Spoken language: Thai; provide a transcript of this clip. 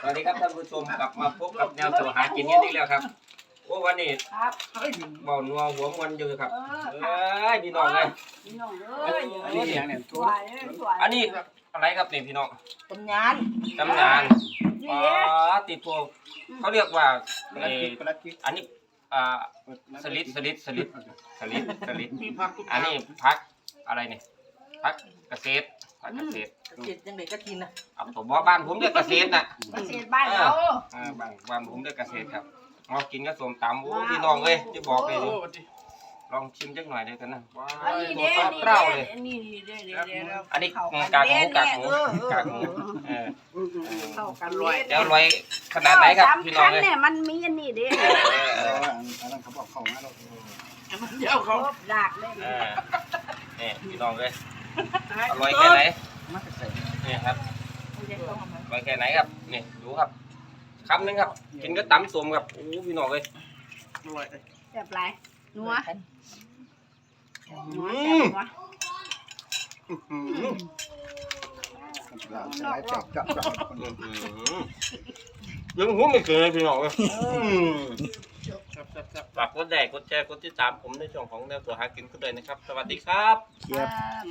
สวัสดีครับท่านผู้ชมกลับมาพบกับแนวตัวหากินกันอีกแล้วครับโอ้วันนี้ครับเบานัวหัวมันอยู่ครับเออเอ้ยพี่น้องเลยพี่น้องเอ้ยอันนี้เนี่ยสวยสวยอันนี้อะไรครับนี่พี่น้องตำนานตำนานนี่อ๋อเด้ติดตัวเขาเรียกว่าปลาเอ่จิอกปลาจิกอันนี้อ่าสลิดสลิดสลิดสลิดสลิดมีผักทุกอันนี้พักอะไรนี่พักเกษตร พักเกษตรเจ็ดยังเด็กก็กินนะเอาผมว่าบ้านผมเรียกเกษตรน่ะเกษตรบ้านเราอ่าบ้านบ้านผมเรียกเกษตรครับเอากินก็สมตำโอ้พี่น้องเอ้ยจะบอกเลยโอ้ดิลองชิมจักหน่อยเลยกันนะว้าอันวนี้ตัวเด้เปล่าเลยนี่นี่เด้เด้เด้อันนี้กากหมูกากหมูกากหมูเออเข้ากันเดี๋ยวลอยขนาดไหนครับพี่น้องสำคัญเลยเนี่ยมันมีอันนี้เด้เออเอเออออันนั้นเขาบอกเข้ามาแล้วเดี๋ยวคเขารบดากเลยเออนี่พี่น้องเลย อร่อยแค่ไหนมาใส่นี่ครับอร่อยแค่ไหนครับนี่ดูครับคำหนึงครับกินก็ตำสมครับโอ้พี่น้องเลยอร่อยแบบไรนัวอืมหลานชายจับจับจับยังหัวไม่เกินเลยพี่น้องเลยจับจับจับฝากกดแดกกดแชร์กดติดตามผมในช่องของแนวตัวหากินก็เลยนะครับ สวัสดีครับเกียบครับ